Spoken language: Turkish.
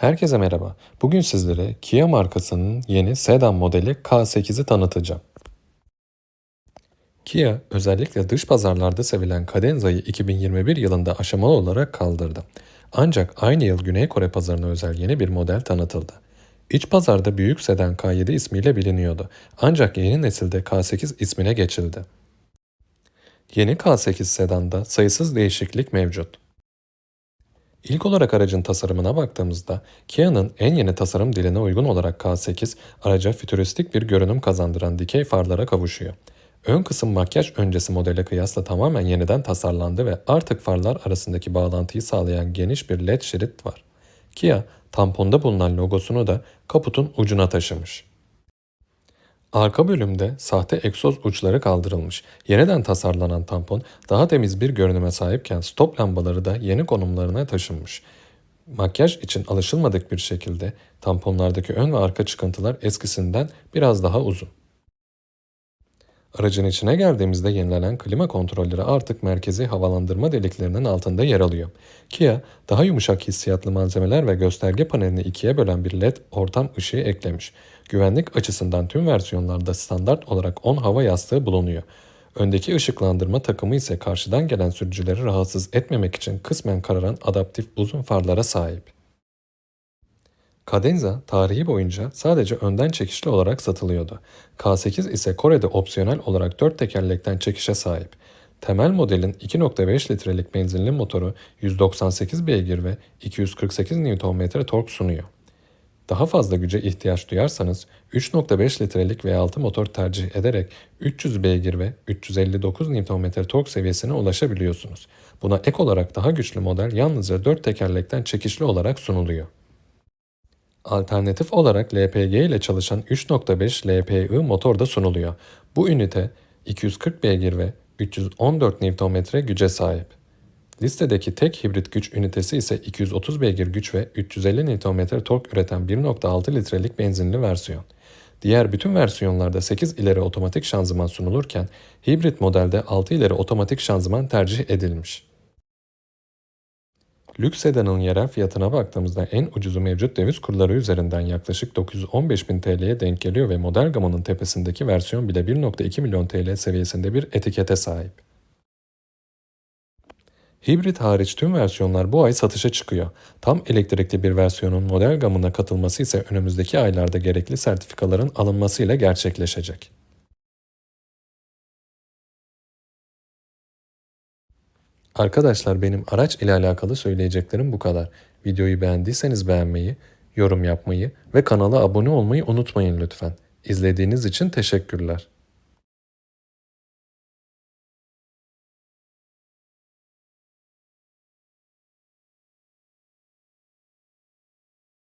Herkese merhaba. Bugün sizlere Kia markasının yeni sedan modeli K8'i tanıtacağım. Kia özellikle dış pazarlarda sevilen Cadenza'yı 2021 yılında aşamalı olarak kaldırdı. Ancak aynı yıl Güney Kore pazarına özel yeni bir model tanıtıldı. İç pazarda büyük sedan K7 ismiyle biliniyordu. Ancak yeni nesilde K8 ismine geçildi. Yeni K8 sedanda sayısız değişiklik mevcut. İlk olarak aracın tasarımına baktığımızda Kia'nın en yeni tasarım diline uygun olarak K8 araca fütüristik bir görünüm kazandıran dikey farlara kavuşuyor. Ön kısım makyaj öncesi modele kıyasla tamamen yeniden tasarlandı ve artık farlar arasındaki bağlantıyı sağlayan geniş bir led şerit var. Kia tamponda bulunan logosunu da kaputun ucuna taşımış. Arka bölümde sahte egzoz uçları kaldırılmış. Yeniden tasarlanan tampon daha temiz bir görünüme sahipken stop lambaları da yeni konumlarına taşınmış. Makyaj için alışılmadık bir şekilde tamponlardaki ön ve arka çıkıntılar eskisinden biraz daha uzun. Aracın içine geldiğimizde yenilenen klima kontrolleri artık merkezi havalandırma deliklerinin altında yer alıyor. Kia daha yumuşak hissiyatlı malzemeler ve gösterge panelini ikiye bölen bir led ortam ışığı eklemiş. Güvenlik açısından tüm versiyonlarda standart olarak 10 hava yastığı bulunuyor. Öndeki ışıklandırma takımı ise karşıdan gelen sürücüleri rahatsız etmemek için kısmen kararan adaptif uzun farlara sahip. Cadenza tarihi boyunca sadece önden çekişli olarak satılıyordu. K8 ise Kore'de opsiyonel olarak 4 tekerlekten çekişe sahip. Temel modelin 2.5 litrelik benzinli motoru 198 beygir ve 248 Nm tork sunuyor. Daha fazla güce ihtiyaç duyarsanız 3.5 litrelik V6 motor tercih ederek 300 beygir ve 359 Nm tork seviyesine ulaşabiliyorsunuz. Buna ek olarak daha güçlü model yalnızca 4 tekerlekten çekişli olarak sunuluyor. Alternatif olarak LPG ile çalışan 3.5 LPI motor da sunuluyor. Bu ünite 240 beygir ve 314 Nm güce sahip. Listedeki tek hibrit güç ünitesi ise 230 beygir güç ve 350 Nm tork üreten 1.6 litrelik benzinli versiyon. Diğer bütün versiyonlarda 8 ileri otomatik şanzıman sunulurken hibrit modelde 6 ileri otomatik şanzıman tercih edilmiş. Lüks sedanın yerel fiyatına baktığımızda en ucuzu mevcut döviz kurları üzerinden yaklaşık 915 bin TL'ye denk geliyor ve model gamının tepesindeki versiyon bile 1.2 milyon TL seviyesinde bir etikete sahip. Hibrit hariç tüm versiyonlar bu ay satışa çıkıyor. Tam elektrikli bir versiyonun model gamına katılması ise önümüzdeki aylarda gerekli sertifikaların alınmasıyla gerçekleşecek. Arkadaşlar benim araç ile alakalı söyleyeceklerim bu kadar. Videoyu beğendiyseniz beğenmeyi, yorum yapmayı ve kanala abone olmayı unutmayın lütfen. İzlediğiniz için teşekkürler.